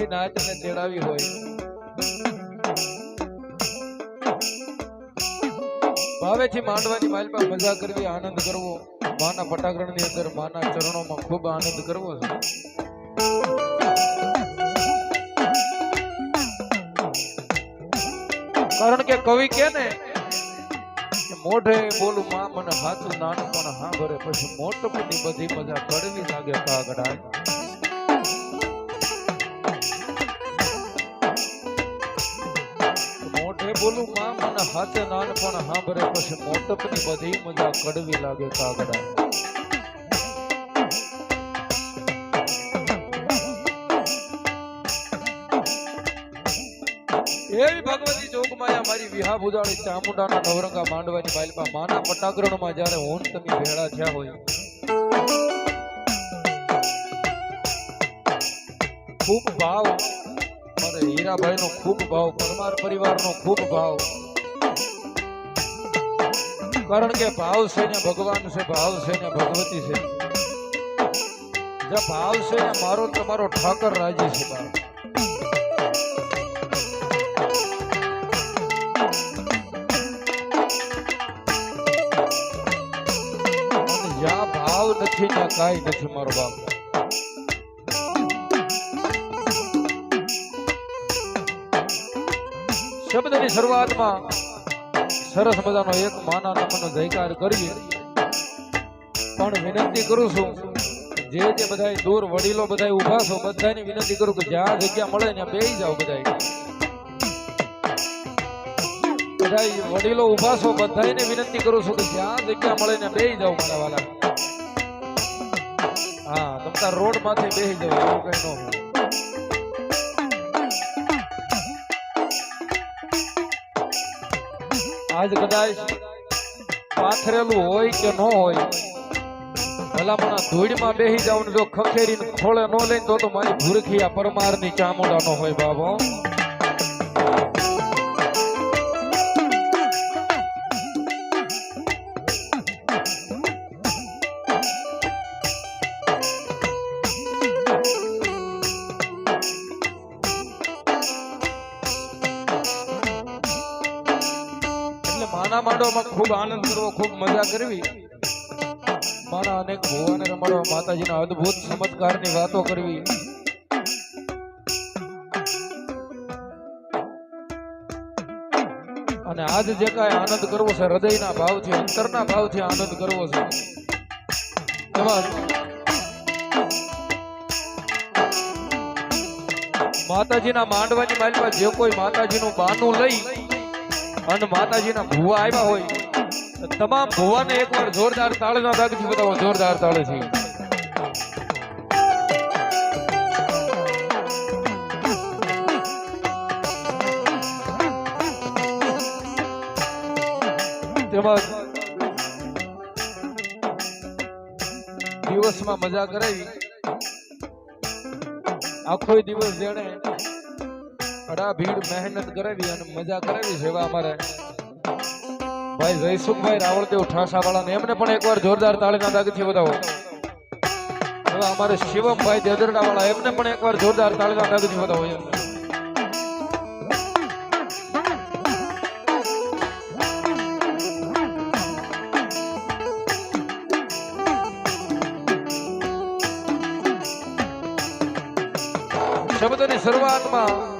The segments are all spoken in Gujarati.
આખી ના તને તેડાવી હોય. ભાવેથી માંડવાની માલપા મજા કરવી, આનંદ કરવો. માના પટાગરણની અંદર, માના ચરણોમાં ખૂબ આનંદ કરવો છે. કારણ કે કવિ કે ને મોઢે બોલું માં મને હાથું નાનું પણ હા ભરે, પછી મોટપની બધી મજા કડવી લાગે કાગડા બોલું માં મને હાથે નાનપણ સાંભળે, પછી મોટપની બધી મજા કડવી લાગે કાગડા. એવી ભગવતી જોગમાયા મારી વિહા ભુજાળી ચામુંડાના નવરંગા માંડવાની બાલપા માના પટાગ્રહણમાં જ્યારે હોન તમે ભેળા થયા હોય. ખૂબ ભાવ હીરાભાઈ નો ખૂબ ભાવ, પરમાર પરિવારનો ખૂબ ભાવ. કારણ કે ભાવ છે ને ભગવાન છે, ભાવ છે ને ભગવતી છે. જે ભાવ છે ને મારો તમારો ઠાકર રાજી છે મારો. જ્યાં ભાવ નથી ત્યાં કાંઈ નથી મારો બાપ. શબ્દની શરૂઆતમાં સરસ મજાનો એક માના નામનો જયકાર કરીએ. પણ વિનંતી કરું છું, જે જે બધાય દૂર વડીલો બધાય ઊભા છો બધાની વિનંતી કરું કે જ્યાં જગ્યા મળે ત્યાં બેસી જાઓ બધાય. બધાય વડીલો ઊભા છો બધાને વિનંતી કરું છું કે જ્યાં જગ્યા મળે ને બેસી જાઓ મારા વાલા. હા તમતા રોડમાંથી બેસી જાઓ, એવું કઈ ન હોય. આજ કદાચ પાથરેલું હોય કે ન હોય, ભલામણા ધૂળમાં બેસી જાવ જો ખખેરીને ખોળે ન લઈને તો તો મારી ભૂરખી પરમારની ચામુંડા નો હોય બાબો. માના ખૂબ આનંદ કરવો, ખૂબ મજા કરવી. મારા અનેક ભુવાને રમાડવા માતાજીના અદ્ભુત ચમત્કારની વાતો કરવી. અને આજ જે કાંઈ આનંદ કરવો છે, હૃદયના ભાવથી, અંતરના ભાવથી આનંદ કરવો છે. માતાજીના માંડવાની માલમાં જે કોઈ માતાજીનું બાનું લઈ અને માતાજીના ભુવા આવ્યા હોય તમામ ભુવાને એકવાર જોરદાર તાળીના દાગથી બતાવો, જોરદાર તાળીથી. તેમજ દિવસમાં મજા કરાવી. આખો દિવસ જેણે અડા ભીડ મહેનત કરેલી અને મજા કરાવી છે એવા અમારે ભાઈ જયસુખભાઈ રાવળદેવ ઠાસા વાળા એમને પણ એકવાર જોરદાર તાળીના દાગથી બતાવો એવા અમારે શિવમભાઈ દેદરડા વાળા એમને પણ એકવાર જોરદાર તાળીના દાગથી બતાવો. શબ્દની શરૂઆતમાં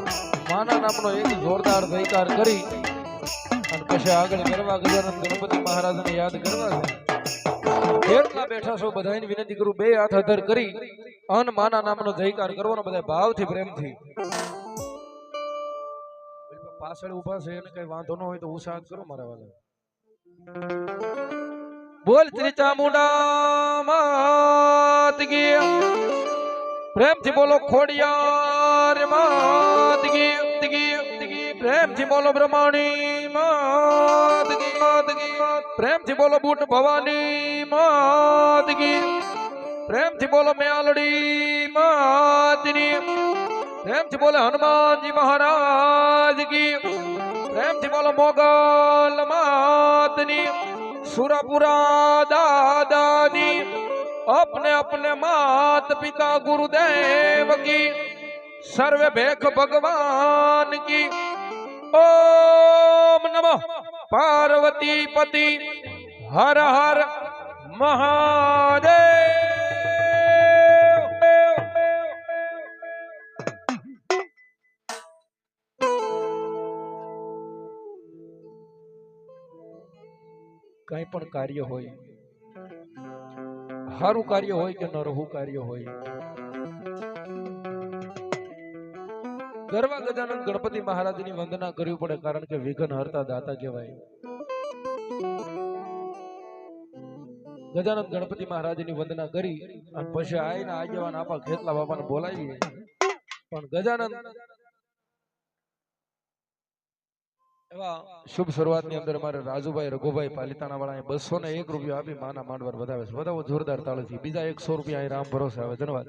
માના નામનો એક જોરદાર જયકાર કરી અને પછી આગળ કરવા ગજાનંદ ગણપતિ મહારાજને યાદ કરવા છે. બેઠા છો બધાની વિનંતી કરું, બે હાથ અધર કરી અન માના નામનો જયકાર કરવાનો બધા ભાવથી પ્રેમથી. પાછળ ઊભા છે, એને કઈ વાંધો ન હોય તો ઉત્સાહ કરો મારા વાલા બોલ ત્રિચામુંડા માત કી પ્રેમથી બોલો ખોડિયાર માત કી કી કી પ્રેમથી બોલો બ્રહ્માણી માત કી માત કી પ્રેમથી બોલો બુટ ભવાની માત કી પ્રેમથી બોલો મેલડી માતની પ્રેમથી બોલે હનુમાનજી મહારાજ કી પ્રેમથી બોલો મોગલ માતની સુરપુરા દાદાની अपने अपने मात पिता गुरुदेव की સર્વે ભેખ ભગવાન કી ઓમ નમઃ પાર્વતી પતિ હર હર મહાદેવ કઈ પણ કાર્ય હોય સારું કાર્ય હોય કે નરહું કાર્ય હોય? ગરવા ગજાનંદ ગણપતિ મહારાજની વંદના કરવી પડે કારણ કે વિઘ્ન હરતા દાતા કહેવાય. ગજાનંદ ગણપતિ મહારાજની વંદના કરી અને પછી આવીને આગેવાન આપા ખેતલા બાપાને બોલાવીએ. પણ ગજાનંદ શુભ શરૂઆતની અંદર મારે રાજુભાઈ, રઘુભાઈ પાલિતાણા વાળા બસો ને એક રૂપિયા આપી માના માંડવાર વધાવે છે. વધાવો જોરદાર છે બીજા એકસો રૂપિયા અહીં રામ ભરોસે આવે ધન્યવાદ.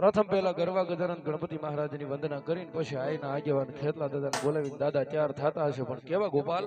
પ્રથમ પહેલા ગરવા ગજાનંદ ગણપતિ મહારાજની વંદના કરીને પછી આઈના આગેવાન ખેતલા દાદાને બોલાવીને દાદા ત્યાર થતા હશે. પણ કેવા ગોપાલ?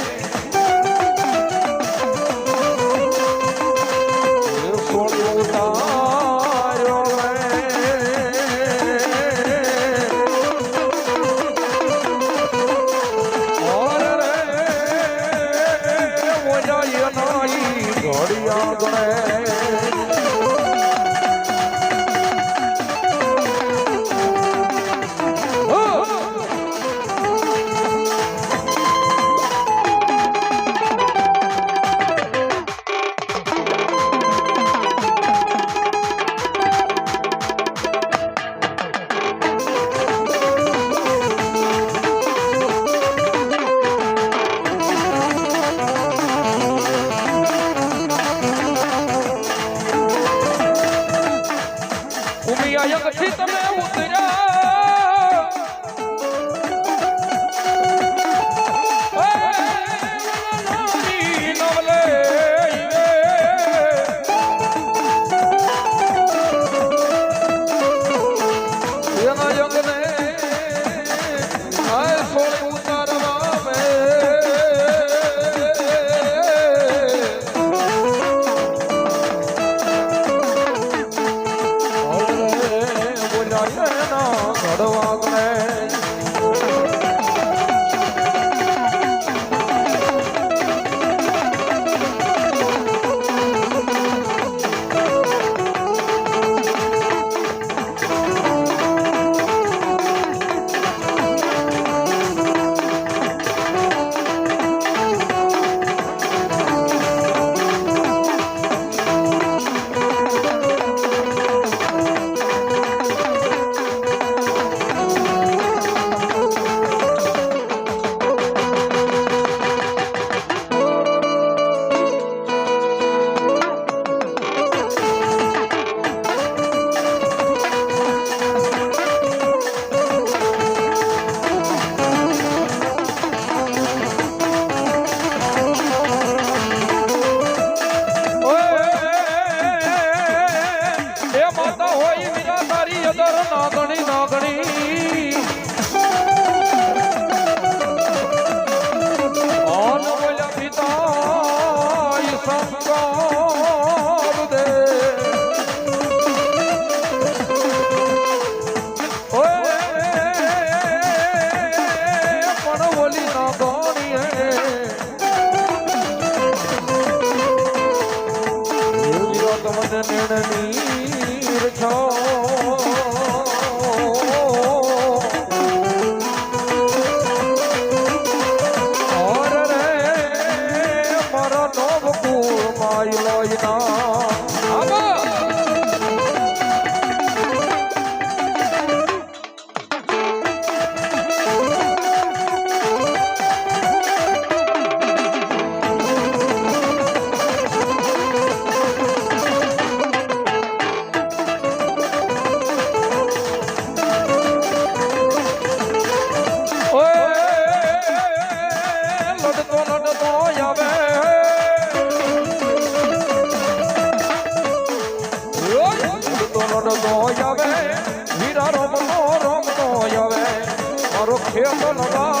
માય લોયના ખેત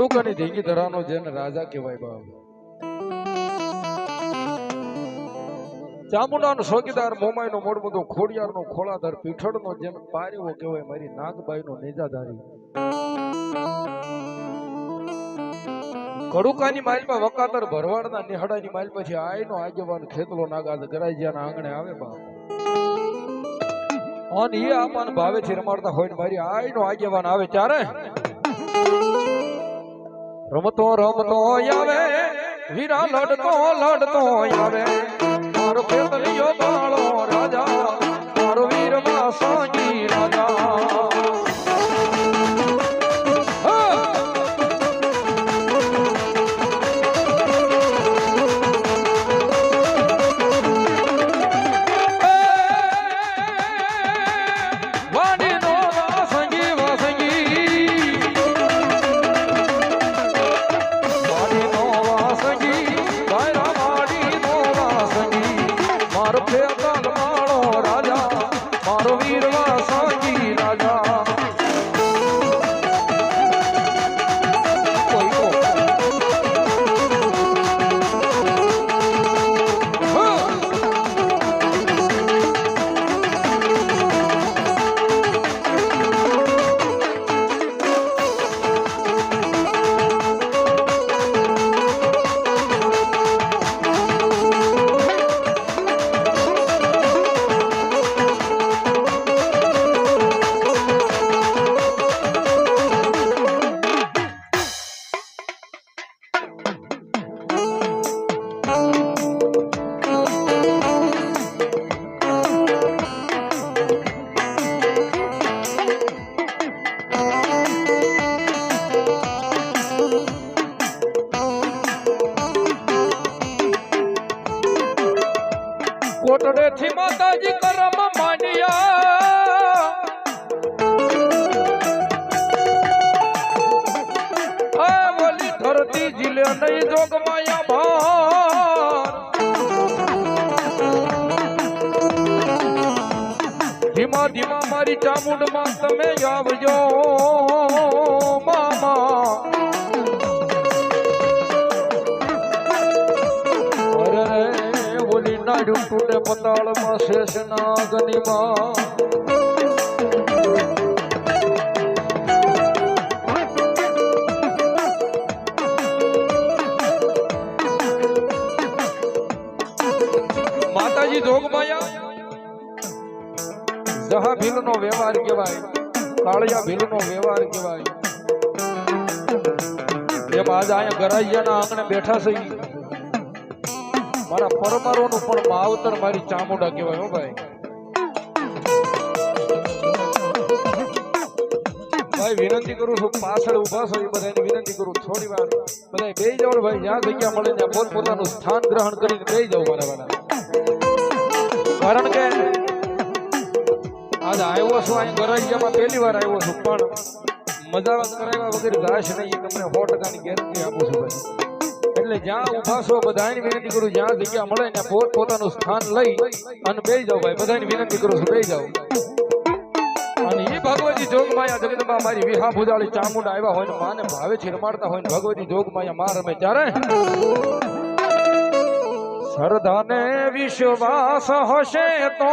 કડુકાની ઢીંગી ધરાનો જેને રાજા કહેવાય બાપ. ચામુંડાનો ચોકીદાર મોમાઈનો મોડમુદો ખોડિયારનો ખોળાધાર પીઠળનો જેમ પારેવો કહેવાય મારી નાગબાઈનો નેજાધારી. કડુકાની માઇલમાં વકાતર ભરવાડના નિહડાની માઇલ પછી આયનો આગેવાન ખેતલો નાગાદ ગરાજીયાના આંગણે આવે બાપ. અને એ આપાન ભાવે છે રમાડતા હોય ને મારી આયનો આગેવાન આવે ત્યારે રમતો રમતો આવે, વીરા લડતો લડતો આવે. મારો પેતલિયો બાળો રાજા, મારો વીરમાં સાંગી રાજા. કોટડે થી માતાજી કરમ માંડ્યા આ બોલી ધરતી જીલે નહીં જોગ માયા ભાર. ધીમા ધીમા મારી ચામુંડમાં તમે આવજો મામા. નાડ્યું તૂટે પતાળમાં શેષ નાગનીમાં માતાજી જોગમાયા. જહા ભીલનો વ્યવહાર કહેવાય, કાળિયા ભીલનો વ્યવહાર કહેવાય. એમ આજે અહીંયા ગરાઈયાના આંગણે બેઠા છે. મારા પરમારોનું પણ માવતર મારી ચામુંડા કહેવાય હો ભાઈ. ભાઈ વિનંતી કરું છું, પાછળ ઊભા છો એ બધાને વિનંતી કરું, થોડી વાર બધા બે જાઓ ભાઈ, જ્યાં જગ્યા મળે ત્યાં પોત પોતાનું સ્થાન ગ્રહણ કરીને બે જાઓ મારા વાળા. કારણ કે આજે આવ્યો છું, અહીં ગરાજિયામાં પહેલી વાર આવ્યો છું, પણ મજા કરાવ્યા વગર જાશ નહીં તમને સો ટકાની ગેરંટી આપું છું ભાઈ. એટલે જ્યાં ઊભા છો બધાની વિનંતી કરું, જ્યાં જગ્યા મળે ને પોત પોતાનું સ્થાન લઈ અને બે જાઓ ભાઈ. બધાની વિનંતી કરું છું બે જાઓ. અને એ ભગવતી જોગમાયા જગદંબા મારી વિહા ભુજાળી ચામુંડા આવ્યા હોય ને માને ભાવે છે, રમાડતા હોય ને ભગવતી જોગમાયા માં રમે. ત્યારે સરદાને વિશ્વાસ હશે તો,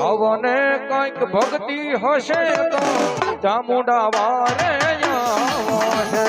ભાવને કંઈક ભક્તિ હશે તો, ચામુંડા વારે આવશે